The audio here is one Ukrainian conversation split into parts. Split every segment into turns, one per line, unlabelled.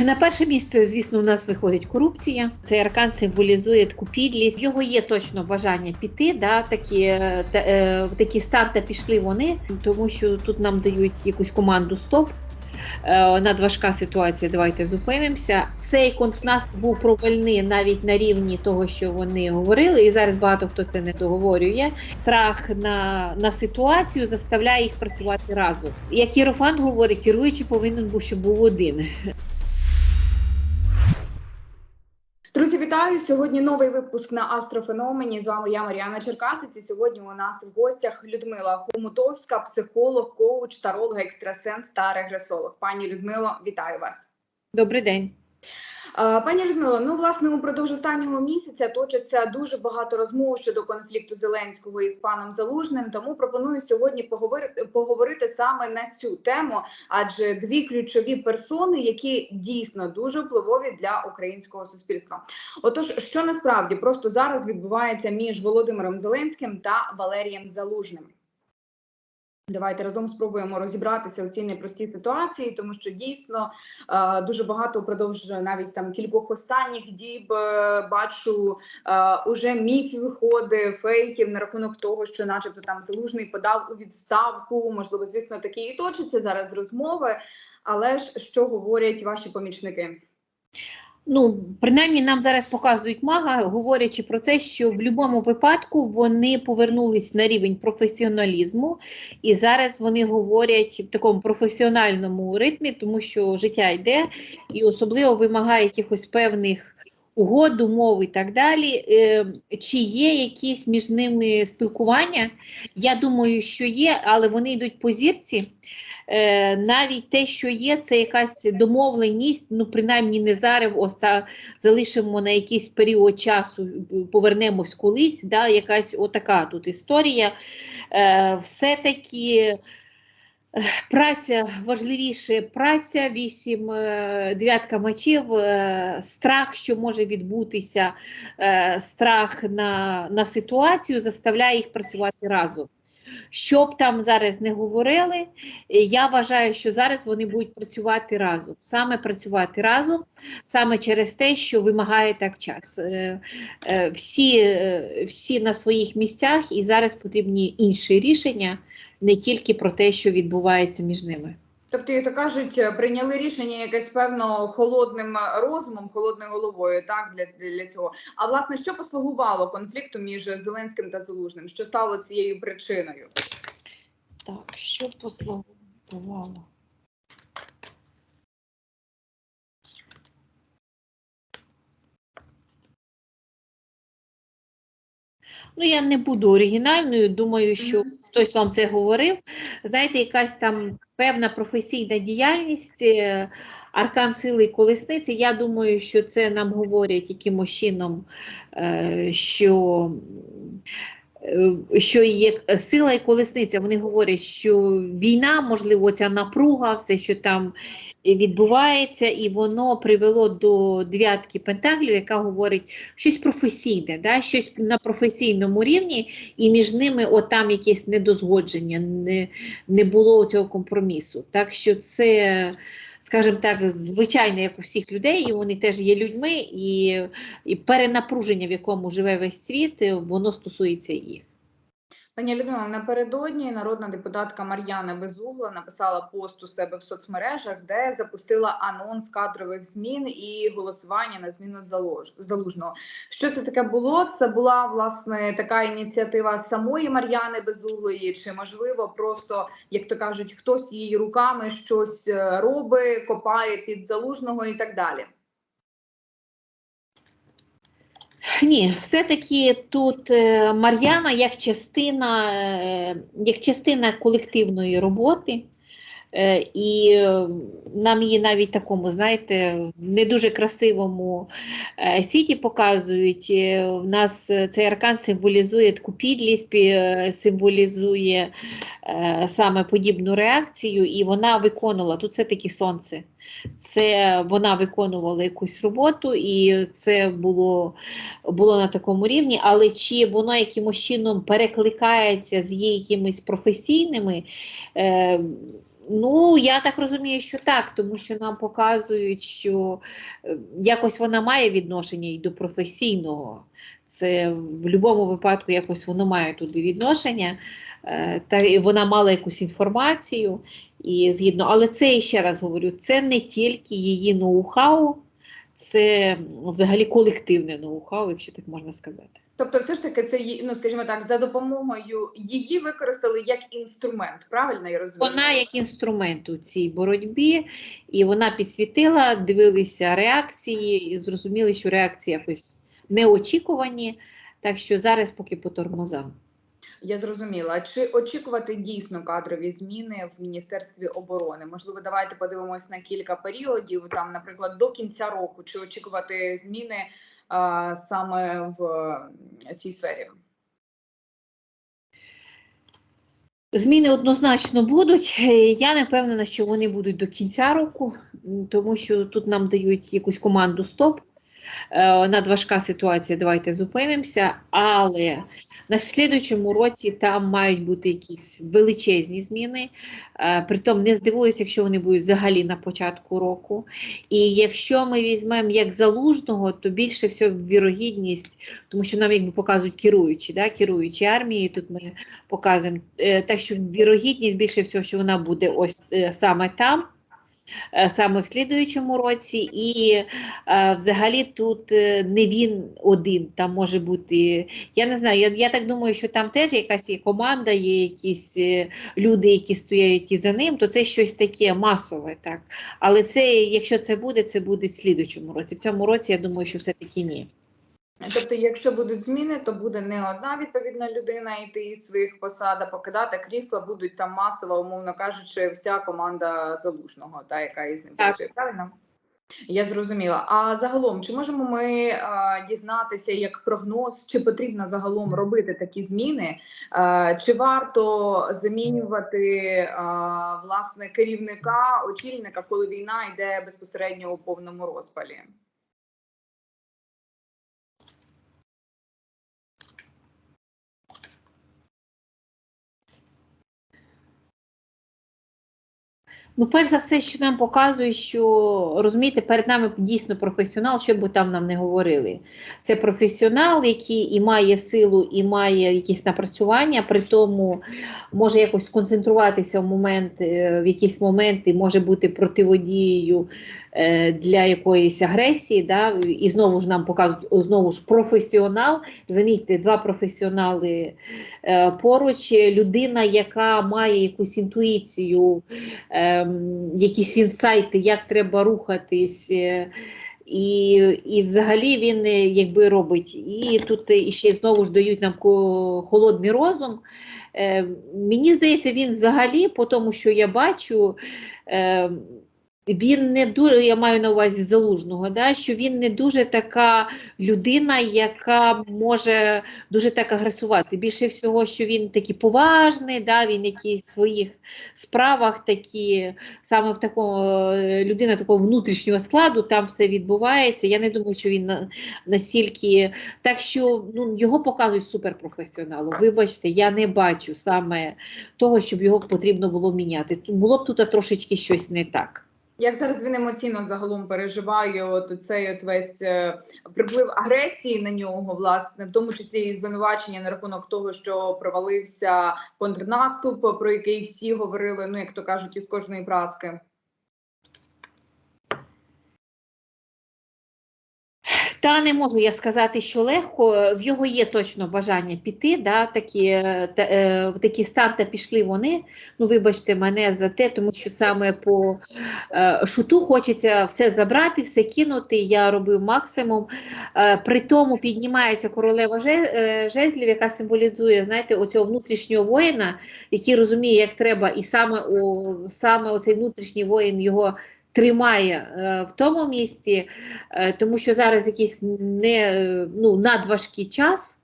На перше місце, звісно, у нас виходить корупція. Цей аркан символізує таку підлість. Його є точно бажання піти. Да, такі, е, та, е, в такі стан та пішли вони, тому що тут нам дають якусь команду стоп. Е, Надважка ситуація, давайте зупинимося. Цей конфлікт був провальний навіть на рівні того, що вони говорили, і зараз багато хто це не договорює. Страх на, на ситуацію заставляє їх працювати разом. Як Єрофант говорить, керуючий повинен був, щоб був один.
Вітаю! Сьогодні новий випуск на Астрофеномені. З вами я Маріана Черкасиць. І сьогодні у нас в гостях Людмила Хомутовська, психолог, коуч, таролог, екстрасенс та регресолог. Пані Людмило, вітаю вас.
Добрий день.
Пані Людмило, ну власне упродовж останнього місяця точиться дуже багато розмов щодо конфлікту Зеленського із паном Залужним. Тому пропоную сьогодні поговорити поговорити саме на цю тему, адже дві ключові персони, які дійсно дуже впливові для українського суспільства. Отож, що насправді просто зараз відбувається між Володимиром Зеленським та Валерієм Залужним. Давайте разом спробуємо розібратися у цій непростій ситуації, тому що дійсно е, дуже багато впродовж навіть там кількох останніх діб е, бачу е, уже міфів виходи, фейків на рахунок того, що, начебто, там залужний подав у відставку. Можливо, звісно, такі і точаться зараз розмови. Але ж що говорять ваші помічники?
Ну, принаймні нам зараз показують мага, говорячи про це, що в будь-якому випадку вони повернулись на рівень професіоналізму, і зараз вони говорять в такому професіональному ритмі, тому що життя йде і особливо вимагає якихось певних угод, умов і так далі. Е, Чи є якісь між ними спілкування? Я думаю, що є, але вони йдуть по зірці. Е, навіть те, що є, це якась домовленість, ну принаймні не зараз, оста залишимо на якийсь період часу, повернемось колись. Да, якась отака тут історія. Е, Все-таки е, праця важливіше праця, вісім е, дев'ятка мечів, страх, що може відбутися, страх на, на ситуацію заставляє їх працювати разом. Що б там зараз не говорили, е, я вважаю, що зараз вони будуть працювати разом. Саме працювати разом, саме через те, що вимагає так час. Е, е, Всі, всі на своїх місцях, і зараз потрібні інші рішення, не тільки про те, що відбувається між ними.
Тобто, як то кажуть, е, прийняли рішення якесь певно холодним е, розумом, холодною головою, так для, для цього. А власне, що послугувало конфлікту між Зеленським та Залужним? Що стало цією причиною?
Так, що послугувало? Ну, я не буду оригінальною, думаю, що хтось вам це говорив. Знаєте, якась там певна професійна діяльність, е, аркан сили і колесниці. Я думаю, що це нам говорять якимось чином, е, що. Е, Що є сила і колесниця, вони говорять, що війна, можливо, ця напруга, все, що там відбувається, і воно привело до дев'ятки пентаклів, яка говорить щось професійне, да? щось на професійному рівні, і між ними отам якесь недозгодження, не, не було цього компромісу. Так що це, скажімо так, звичайно, як у всіх людей, і вони теж є людьми, і, і перенапруження, в якому живе весь світ, воно стосується їх.
Пані Людмила, напередодні народна депутатка Мар'яна Безугла написала пост у себе в соцмережах, де запустила анонс кадрових змін і голосування на зміну залужного. Що це таке було? Це була власне така ініціатива самої Мар'яни Безуглої, чи можливо просто, як то кажуть, хтось її руками щось е, робить, копає під залужного і так далі.
Ні, все-таки тут е, Мар'яна як частина, е, як частина колективної роботи, і е, нам її навіть такому, знаєте, не дуже красивому е, світі показують. Е, В нас е, цей аркан символізує таку підлість, е, символізує е, саме подібну реакцію, і вона виконувала тут все-таки сонце. Це вона виконувала якусь роботу, і це було було на такому рівні, але чи воно якимось чином перекликається з її якимись професійними, е, Ну, я так розумію, що так, тому що нам показують, що е, якось вона має відношення і до професійного. Це в будь-якому випадку якось воно має туди відношення, е, та вона мала якусь інформацію, і згідно, але це ще раз говорю, це не тільки її ноу-хау, це взагалі колективне ноу-хау, якщо так можна сказати.
Тобто, все ж таки, це її- ну скажімо так, за допомогою її використали як інструмент. Правильно я розумію?
Вона як інструмент у цій боротьбі, і вона підсвітила, дивилися реакції, і зрозуміли, що реакції якось неочікувані. Так що зараз поки по тормозам.
Я зрозуміла. Чи очікувати дійсно кадрові зміни в міністерстві оборони? Можливо, давайте подивимось на кілька періодів. Там, наприклад, до кінця року, чи очікувати зміни а, саме в е, цій сфері?
Зміни однозначно будуть. Я не впевнена, що вони будуть до кінця року, тому що тут нам дають якусь команду стоп. Е, Надважка ситуація, давайте зупинимося. Але на слідуючому році там мають бути якісь величезні зміни. Е, Притом не здивуюся, якщо вони будуть взагалі на початку року. І якщо ми візьмемо як залужного, то більше всього вірогідність, тому що нам якби показують керуючі, да, керуючі армії. Тут ми показуємо. Е, Так що вірогідність більше всього, що вона буде ось е, саме там. Е, Саме в слідуючому році, і е, взагалі тут е, не він один, там може бути. Я не знаю, я, я так думаю, що там теж якась є команда, є якісь люди, які стоять і за ним, то це щось таке масове, так. Але це, якщо це буде, це буде в слідуючому році. В цьому році я думаю, що все-таки ні.
Тобто, якщо будуть зміни, то буде не одна відповідна людина йти із своїх посад, а покидати крісла, будуть там масово, умовно кажучи, вся команда залужного, та яка із ним працює. Правильно? Я зрозуміла. А загалом, чи можемо ми а, дізнатися як прогноз, чи потрібно загалом робити такі зміни? А, чи варто замінювати а, власне керівника, очільника, коли війна йде безпосередньо у повному розпалі?
Ну, перш за все, що нам показує, що розумієте, перед нами дійсно професіонал, що би там нам не говорили. Це професіонал, який і має силу, і має якісь напрацювання, при тому може якось сконцентруватися в момент, е, в якісь моменти, може бути противодією для якоїсь агресії. Да? І знову ж нам показують знову ж професіонал. Замітьте, два професіонали е, поруч, людина, яка має якусь інтуїцію ем, якісь інсайти, як треба рухатись. е, І, і взагалі він е, якби робить. І тут е, ще знову ж дають нам холодний розум. Е, мені здається, він взагалі, по тому, що я бачу, е, він не дуже, я маю на увазі залужного, да, що він не дуже така людина, яка може дуже так агресувати. Більше всього, що він такий поважний, да, він якийсь в своїх справах такі, саме в такому е, людина такого внутрішнього складу, там все відбувається. Я не думаю, що він на, настільки. Так що ну, його показують суперпрофесіоналом. Вибачте, я не бачу саме того, щоб його потрібно було міняти. Було б тут трошечки щось не так.
Як зараз він емоційно загалом переживає от цей от весь е, приплив агресії на нього, власне, в тому числі і звинувачення на рахунок того, що провалився контрнаступ, про який всі говорили, ну як то кажуть, із кожної праски.
Та не можу я сказати, що легко. В його є точно бажання піти. Да, такі, та, е, в такий стан та пішли вони. Ну, вибачте мене за те, тому що саме по е, шуту хочеться все забрати, все кинути. Я робив максимум. Е, при тому піднімається королева е, жезлів, яка символізує, знаєте, оцього внутрішнього воїна, який розуміє, як треба, і саме, о, саме оцей внутрішній воїн його тримає е, в тому місці. Е, тому що зараз якийсь не е, ну, надважкий час,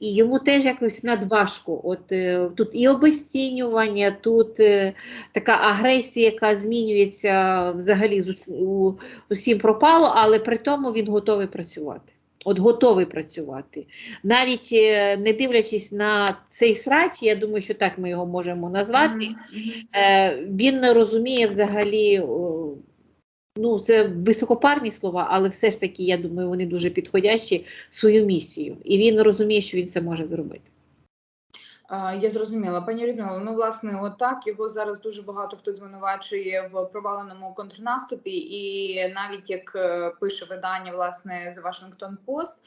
і йому теж якось надважко. От е, тут і обесцінювання, тут е, така агресія, яка змінюється взагалі з, ус- у, усім пропало, але при тому він готовий працювати. От готовий працювати. Навіть е, не дивлячись на цей срач, я думаю, що так ми його можемо назвати. Е, він не розуміє взагалі, о, ну це високопарні слова, але все ж таки, я думаю, вони дуже підходящі свою місію. І він розуміє, що він це може зробити.
Я зрозуміла, пані Людмила. Ну, власне, отак його зараз дуже багато хто звинувачує в проваленому контрнаступі, і навіть як е, пише видання власне The Washington Post,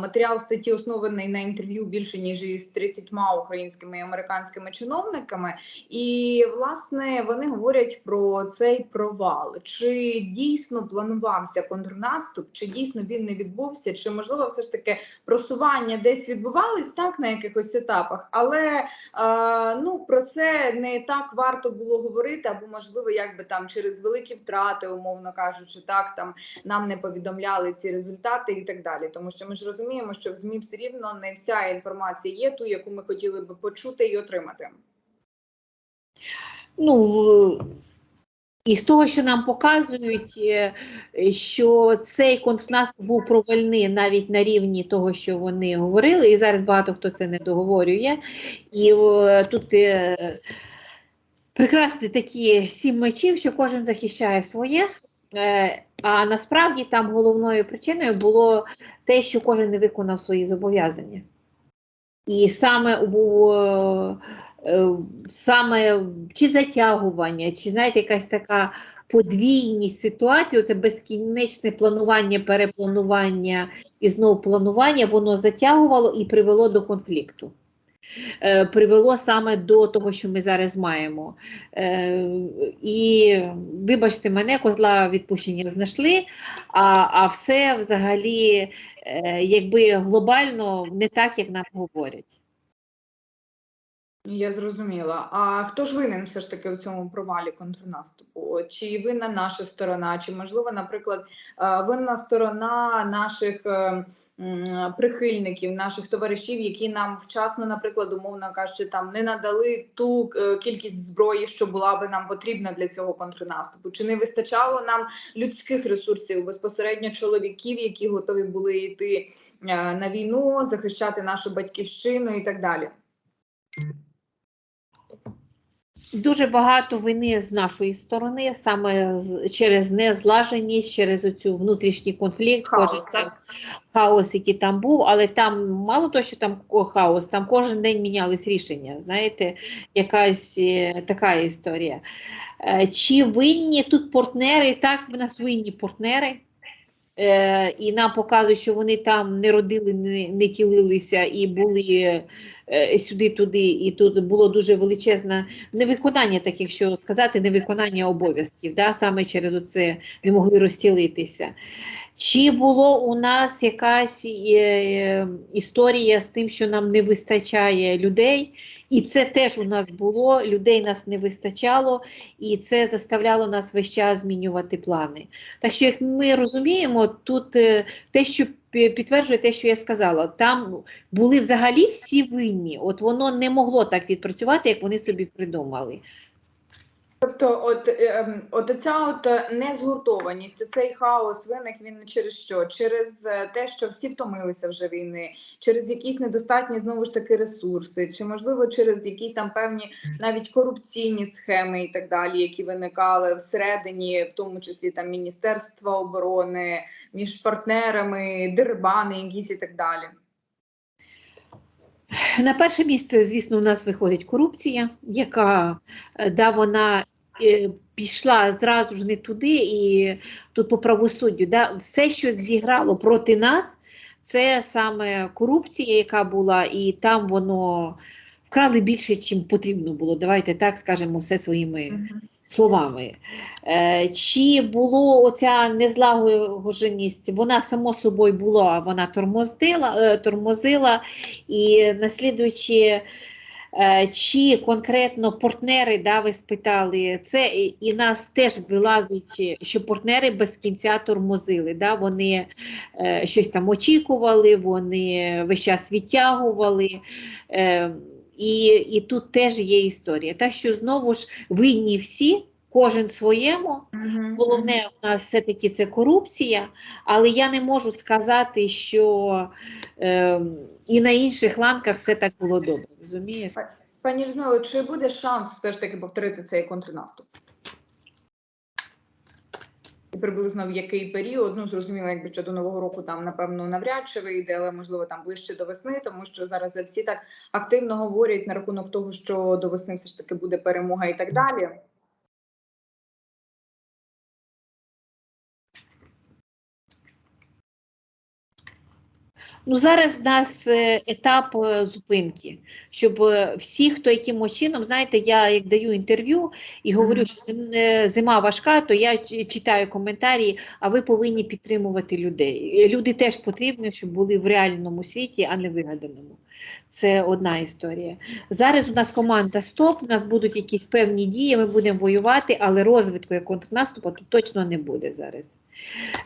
матеріал статті оснований на інтерв'ю більше ніж із 30 українськими і американськими чиновниками. І власне вони говорять про цей провал. Чи дійсно планувався контрнаступ, чи дійсно він не відбувся, чи можливо все ж таки просування десь відбувались так на якихось етапах, але е, ну про це не так варто було говорити, або можливо, якби там через великі втрати, умовно кажучи, так там нам не повідомляли ці результати і так далі. Тому що ми ж розуміємо, що в змі все рівно не вся інформація є ту, яку ми хотіли би почути і отримати.
Ну, і з того, що нам показують, е, що цей контрнаступ був провальний навіть на рівні того, що вони говорили, і зараз багато хто це не договорює. І е, тут е, прекрасні такі сім мечів, що кожен захищає своє. А насправді там головною причиною було те, що кожен не виконав свої зобов'язання. І саме в, саме чи затягування, чи знаєте, якась така подвійність ситуації, це безкінечне планування, перепланування і знову планування, воно затягувало і привело до конфлікту. Е, Привело саме до того, що ми зараз маємо. Е, і вибачте мене, козла відпущення знайшли, а, а все взагалі, е, якби глобально не так, як нам говорять.
Я зрозуміла. А хто ж винен все ж таки у цьому провалі контрнаступу? Чи винна наша сторона? Чи можливо, наприклад, е, винна сторона наших е, прихильників, наших товаришів, які нам вчасно, наприклад, умовно кажучи, там не надали ту е, кількість зброї, що була би нам потрібна для цього контрнаступу? Чи не вистачало нам людських ресурсів, безпосередньо чоловіків, які готові були йти на війну, захищати нашу батьківщину і так далі?
Дуже багато вини з нашої сторони, саме через незлаженість, через оцю внутрішній конфлікт,
Хаос,
кожен
так.
там хаос, який там був, але там мало того, що там хаос, там кожен день мінялись рішення. Знаєте, якась е, така історія. Е, чи винні тут партнери? Так, в нас винні партнери. Е, і нам показують, що вони там не родили, не, не тілилися і були е, сюди-туди, і тут було дуже величезне невиконання, так якщо сказати, невиконання обов'язків, да, саме через це не могли розтілитися. Чи було у нас якась е, історія з тим, що нам не вистачає людей? І це теж у нас було, людей нас не вистачало, і це заставляло нас весь час змінювати плани. Так що, як ми розуміємо, тут е, те, що підтверджує те, що я сказала, там були взагалі всі винні. От воно не могло так відпрацювати, як вони собі придумали.
Тобто, от, ем, от ця от е, незгуртованість, цей хаос виник він через що? Через е, те, що всі втомилися вже війни, через якісь недостатні знову ж таки ресурси, чи можливо через якісь там певні навіть корупційні схеми і так далі, які виникали всередині, в тому числі там Міністерства оборони, між партнерами, дербани, якісь і так далі.
На перше місце, звісно, у нас виходить корупція, яка е, да, вона е, пішла зразу ж не туди, і тут по правосуддю. Да, все, що зіграло проти нас, це саме корупція, яка була, і там воно вкрали більше, чим потрібно було. Давайте так скажемо все своїми словами. Е, чи було оця незлагодженість, вона само собою була, вона тормозила, е, тормозила і наслідуючи, е, чи конкретно партнери, да, ви спитали, це і, і нас теж вилазить, що партнери без кінця тормозили. Да, вони е, щось там очікували, вони весь час відтягували. Е, і, і тут теж є історія. Так що знову ж винні всі, кожен своєму. Головне у нас все-таки це корупція, але я не можу сказати, що е, і на інших ланках все так було добре. Розумієте?
Пані Людмило, чи буде шанс все ж таки повторити цей контрнаступ? Приблизно в який період? Ну зрозуміло, якби ще до нового року там напевно навряд чи вийде, але можливо там ближче до весни, тому що зараз всі так активно говорять на рахунок того, що до весни все ж таки буде перемога і так далі.
Ну зараз в нас е, етап е, зупинки, щоб е, всі, хто якимось чином, знаєте, я як даю інтерв'ю і говорю, що зим- зима важка, то я читаю коментарі, а ви повинні підтримувати людей. Люди теж потрібні, щоб були в реальному світі, а не вигаданому. Це одна історія. Зараз у нас команда стоп, у нас будуть якісь певні дії, ми будемо воювати, але розвитку як контрнаступу тут точно не буде зараз.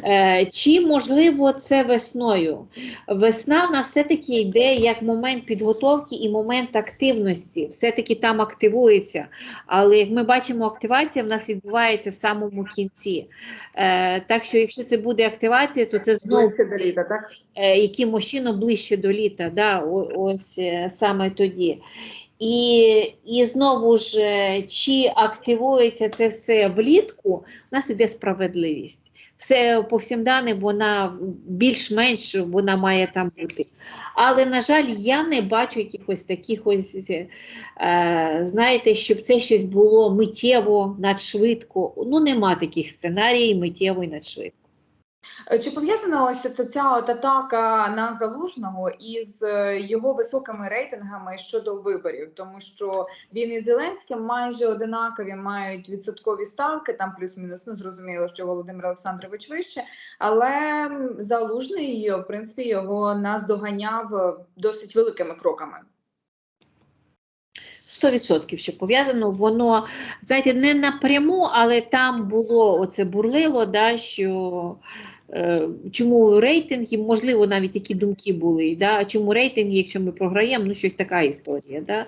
Е, чи можливо це весною? Весна в нас все-таки йде як момент підготовки і момент активності. Все-таки там активується. Але як ми бачимо, активація в нас відбувається в самому кінці. Е, так що, якщо це буде активація, то це знову
Ближче літа, так?
е, якимось чином ближче до літа, да, ось саме тоді. І, і знову ж, е, чи активується це все влітку, у нас іде справедливість. Все по всім даним, вона більш-менш вона має там бути. Але, на жаль, я не бачу якихось таких ось, е, знаєте, щоб це щось було миттєво, надшвидко. Ну, нема таких сценаріїв миттєво і надшвидко.
Е, Чи пов'язана ось ця от атака на залужного із е, його високими рейтингами щодо виборів? Тому що він і Зеленським майже одинакові мають відсоткові ставки, там плюс-мінус. Ну зрозуміло, що Володимир Олександрович вище, але залужний в принципі його наздоганяв е, досить великими кроками.
100% що пов'язано, воно, знаєте, не напряму, але там було оце бурлило, да, що е, чому рейтинги, можливо, навіть такі думки були, да, чому рейтинги, якщо ми програємо, ну щось така історія. Да,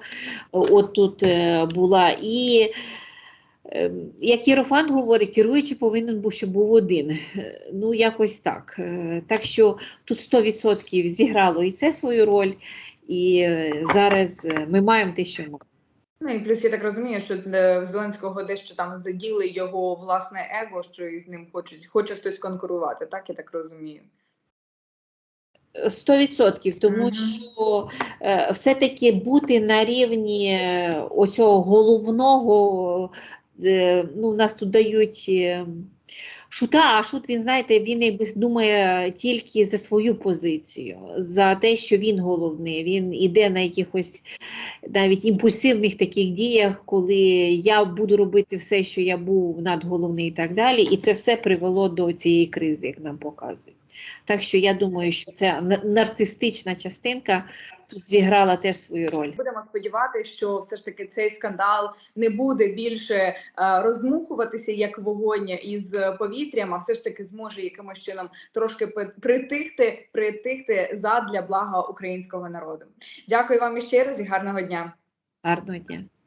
от тут е, була. І е, як Єрофант говорить, керуючий повинен був, щоб був один. Е, Ну, якось так. Е, Так що тут 100% зіграло і це свою роль, і зараз ми маємо те, що маємо.
Ну і плюс я так розумію, що для Зеленського дещо там заділи його власне его, що із ним хочуть, хоче хтось конкурувати. Так я так розумію.
Сто відсотків, тому
Мгм.
що е, все-таки бути на рівні е, оцього головного, е, ну, нас тут дають е, шута, а шут, він, знаєте, він якби думає тільки за свою позицію, за те, що він головний. Він іде на якихось навіть імпульсивних таких діях, коли я буду робити все, що я був надголовний і так далі. І це все привело до цієї кризи, як нам показують. Так що я думаю, що на- нарцистична частинка зіграла теж свою роль.
Будемо сподіватися, що все ж таки цей скандал не буде більше е, розмухуватися як вогонь із повітрям, а все ж таки зможе якимось чином трошки притихти, притихти задля блага українського народу. Дякую вам іще раз і гарного дня.
Гарного дня.